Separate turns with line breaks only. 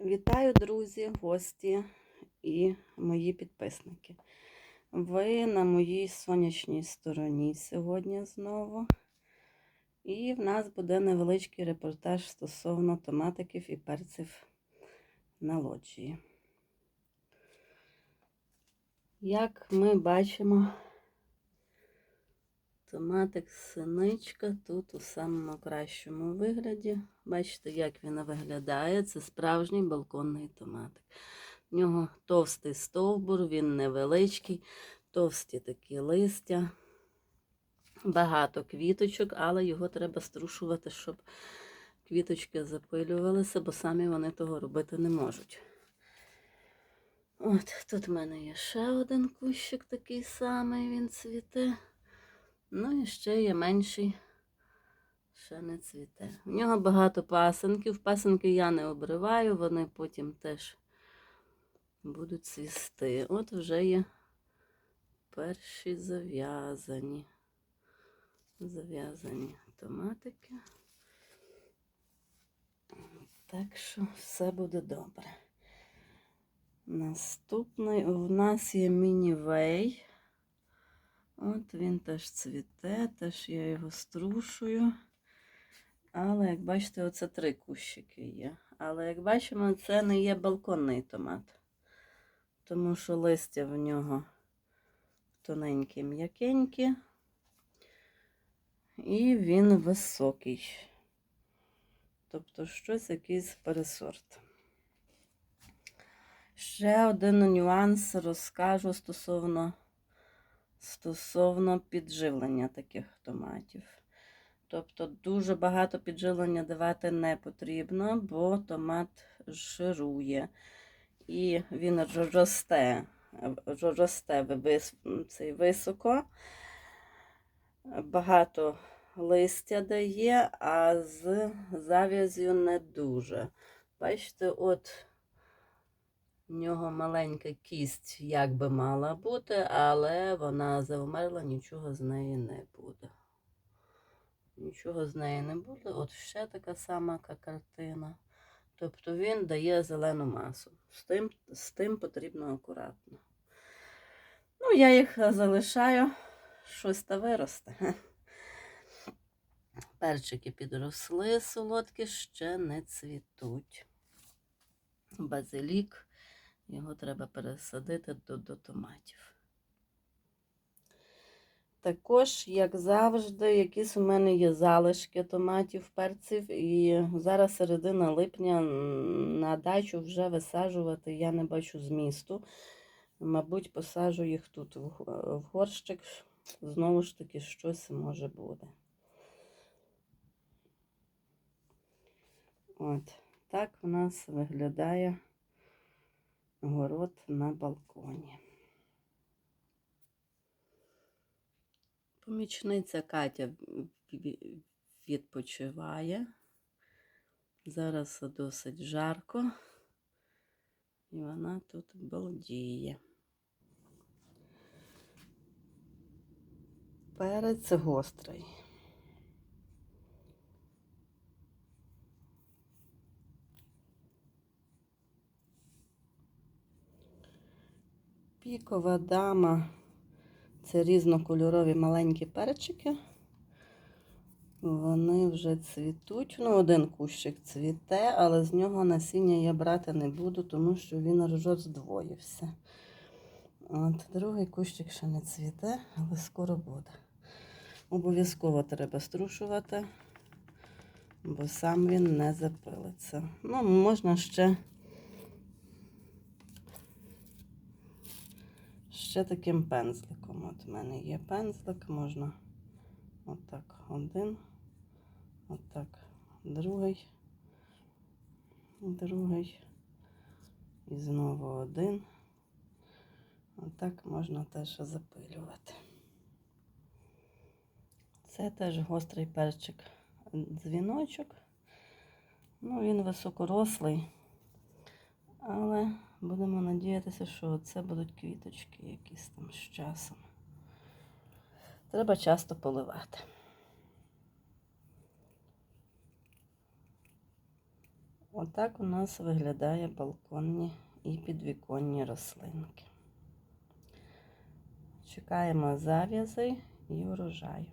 Вітаю, друзі, гості і мої підписники. Ви на моїй сонячній стороні сьогодні знову. І в нас буде невеличкий репортаж стосовно томатиків і перців на лоджії. Як ми бачимо, томатик синичка тут у самому кращому вигляді. Бачите, як він виглядає. Це справжній балконний томатик. В нього товстий стовбур, він невеличкий, товсті такі листя, багато квіточок, але його треба струшувати, щоб квіточки запилювалися, бо самі вони того робити не можуть. От тут в мене є ще один кущик такий самий, він цвіте. Ну і ще є менший, ще не цвіте. В нього багато пасенків. Пасенки я не обриваю, вони потім теж будуть цвісти. От вже є перші зав'язані. Зав'язані томатики. Так що все буде добре. Наступний у нас є міні-вей. От він теж цвіте, теж я його струшую. Але, як бачите, оце три кущики є. Але, як бачимо, це не є балконний томат. Тому що листя в нього тоненькі, м'якенькі. І він високий. Тобто щось якийсь пересорт. Ще один нюанс розкажу стосовно стосовно підживлення таких томатів. Тобто дуже багато підживлення давати не потрібно, бо томат жирує. І він росте, росте цей високо, багато листя дає, а з зав'язю не дуже. Бачите, от в нього маленька кість, як би мала бути, але вона завмерла, нічого з неї не буде. Нічого з неї не буде. От ще така сама картина. Тобто він дає зелену масу. З тим, з тим потрібно акуратно. Ну, я їх залишаю, щось та виросте. Перчики підросли, солодкі ще не цвітуть. Базилік. Його треба пересадити до, до томатів. Також, як завжди, якісь у мене є залишки томатів, перців, і зараз середина липня на дачу вже висаджувати я не бачу змісту. Мабуть, посаджу їх тут в горщик. Знову ж таки, щось може буде. От, так у нас виглядає город на балконі. Помічниця Катя відпочиває. Зараз досить жарко, і вона тут балдіє. Перець гострий. Пікова дама це різнокольорові маленькі перчики. Вони вже цвітуть. Ну, один кущик цвіте, але з нього насіння я брати не буду, тому що він роздвоївся. От, Другий кущик ще не цвіте, але скоро буде. Обов'язково треба струшувати, бо сам він не запилиться. Ну, можна ще. Ще таким пензликом. От в мене є пензлик, можна отак один, отак другий, другий. І знову один. Отак можна теж запилювати. Це теж гострий перчик дзвіночок. Ну, він високорослий, але Будемо надіятися, що це будуть квіточки якісь там з часом. Треба часто поливати. Отак у нас виглядає балконні і підвіконні рослинки. Чекаємо зав'язей і урожаю.